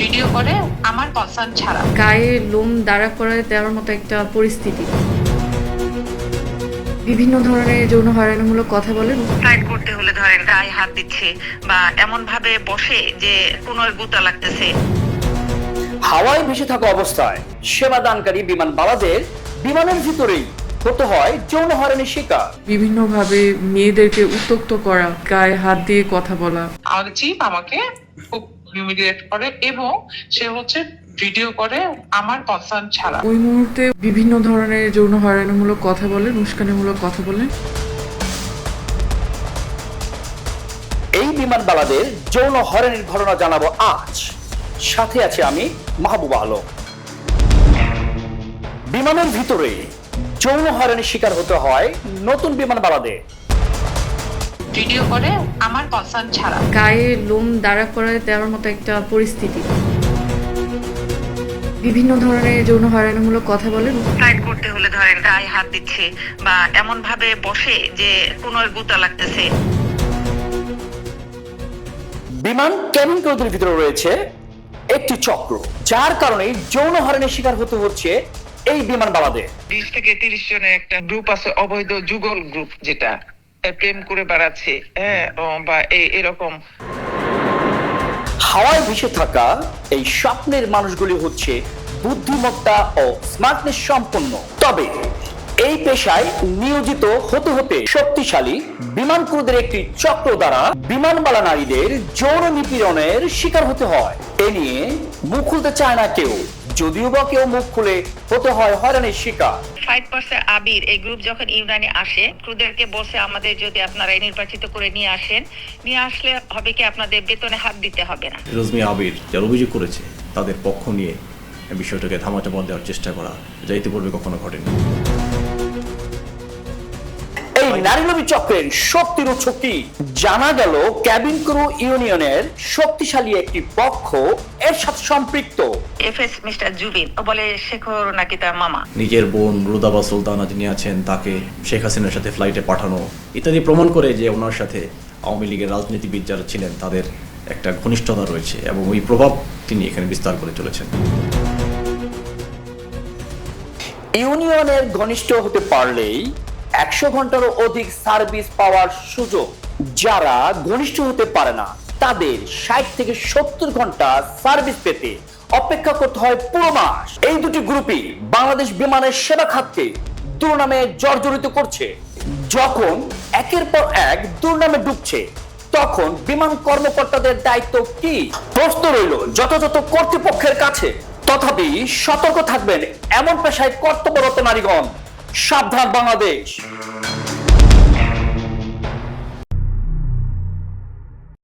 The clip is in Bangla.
ভিডিও করে আমার কনসার্ন ছাড়া। গায়ে লোম দাঁড়া করায় দেওয়ার মতো একটা পরিস্থিতি। বিভিন্ন ধরনের যৌন হয়রানিমূলক কথা বলেন। ফ্লাইট করতে হলে ধরেন গায়ে হাত দিচ্ছে বা এমন ভাবে বসে যে কোনো গুতা লাগতেছে। হাওয়ায় ভেসে থাকা অবস্থায় সেবাদানকারী বিমান বালাদের বিমানের ভিতরেই হতে হয় যৌন হয়রানির শিকার। বিভিন্নভাবে মেয়েদেরকে উত্তক্ত করা গায়ে হাত দিয়ে কথা বলা। আমাদের চিফ আমাকে খুব হিউমিলিয়েট করে এবং সে হচ্ছে ভিডিও করে আমার কনসার্ন ছাড়া। ওই মুহূর্তে বিভিন্ন ধরনের যৌন হয়রানিমূলক কথা বলেন উস্কানিমূলক কথা বলেন। এই বিমান বালাদের যৌন হয়রানির ঘটনা জানাব আজ। সাথে আছে আমি মাহবুব আলম। বিমানের ভিতরে যৌন হয়রানির শিকার হতে হয় নতুন বিমান বালাদের ভিডিও করে আমার কনসার্ন ছাড়া। গায়ে লোম দাঁড়া করায় দেওয়ার মতো একটা পরিস্থিতি। বিভিন্ন ধরনের যৌন হয়রানিমূলক কথা বলেন। ফ্লাইট করতে হলে ধরেন গায়ে হাত দিচ্ছে বা এমন ভাবে বসে যে কোনো গুতা লাগতেছে। বিমান কেবিন ক্রুদের ভিতরে রয়েছে একটি চক্র যার কারণে যৌন হরণের শিকার হতে হচ্ছে এই বিমান বালাদের। বিশ থেকে তিরিশ জনের একটা গ্রুপ আছে অবৈধ যুগল গ্রুপ যেটা। প্রেম করে বেড়াচ্ছে হ্যাঁ বা এরকম। হাওয়ায় ভেসে থাকা এই স্বপ্নের মানুষগুলি হচ্ছে বুদ্ধিমত্তা ও স্মার্টনেস সম্পন্ন। তবে এই পেশায় নিয়োজিত হতে হতে শক্তিশালী বিমান ক্রুদের একটি চক্র দ্বারা বিমানবালা নারীদের যৌন নিপীড়নের শিকার হতে হয়। এ নিয়ে মুখ খুলতে চায় না কেউ। যদিও বা কেউ মুখ খুলে হতে হয় হয়রানির শিকার। ফাইভ পার্সেন্ট আবির এই গ্রুপ যখন ইউনানি আসে ক্রুদেরকে বসে আমাদের যদি আপনারা নির্বাচিত করে নিয়ে আসেন নিয়ে আসলে হবে কি আপনাদের বেতনে হাত দিতে হবে না। রোজমি আবির যারা অভিযোগ করেছে তাদের পক্ষ নিয়ে বিষয়টাকে ধামাচাপা দেওয়ার চেষ্টা করা যা ইতিপূর্বে কখনো ঘটেনি। এই নারীলবী চক্রের শক্তির উৎস কি? জানা গেল ক্যাবিন ক্রু ইউনিয়নের শক্তিশালী একটি পক্ষ এর সাথে সম্পৃক্ত। এফ এস মিস্টার জুবিন ও বলে শেখর নাকি তার মামা? নিজের বোন রুদাবা সুলতানা যিনি আছেন তাকে শেখ হাসিনার সাথে ফ্লাইটে পাঠানো। ইত্যাদি প্রমাণ করে যে ওনার সাথে আওয়ামী লীগের রাজনীতিবিদ যারা ছিলেন তাদের একটা ঘনিষ্ঠতা রয়েছে এবং ওই প্রভাব তিনি এখানে বিস্তার করে চলেছেন। ইউনিয়নের ঘনিষ্ঠ হতে পারলেই একশো ঘন্টারও অধিক সার্ভিস পাওয়ার সুযোগ যারা ঘনিষ্ঠ হতে পারে না, তাদের ষাট থেকে সত্তর ঘণ্টা সার্ভিস পেতে অপেক্ষা করতে হয় পুরো মাস। এই দুটি গ্রুপই বাংলাদেশ বিমানের সেবা খাতকে দুর্নামে জর্জরিত করছে। যখন একের পর এক দুর্নামে ডুবছে, তখন বিমান কর্মকর্তাদের দায়িত্ব কি? প্রশ্ন রইল, যথাযথ কর্তৃপক্ষের কাছে। তথাপি সতর্ক থাকবেন এমন পেশায় কর্তব্যরত নারীগণ। সাবধান বাংলাদেশ।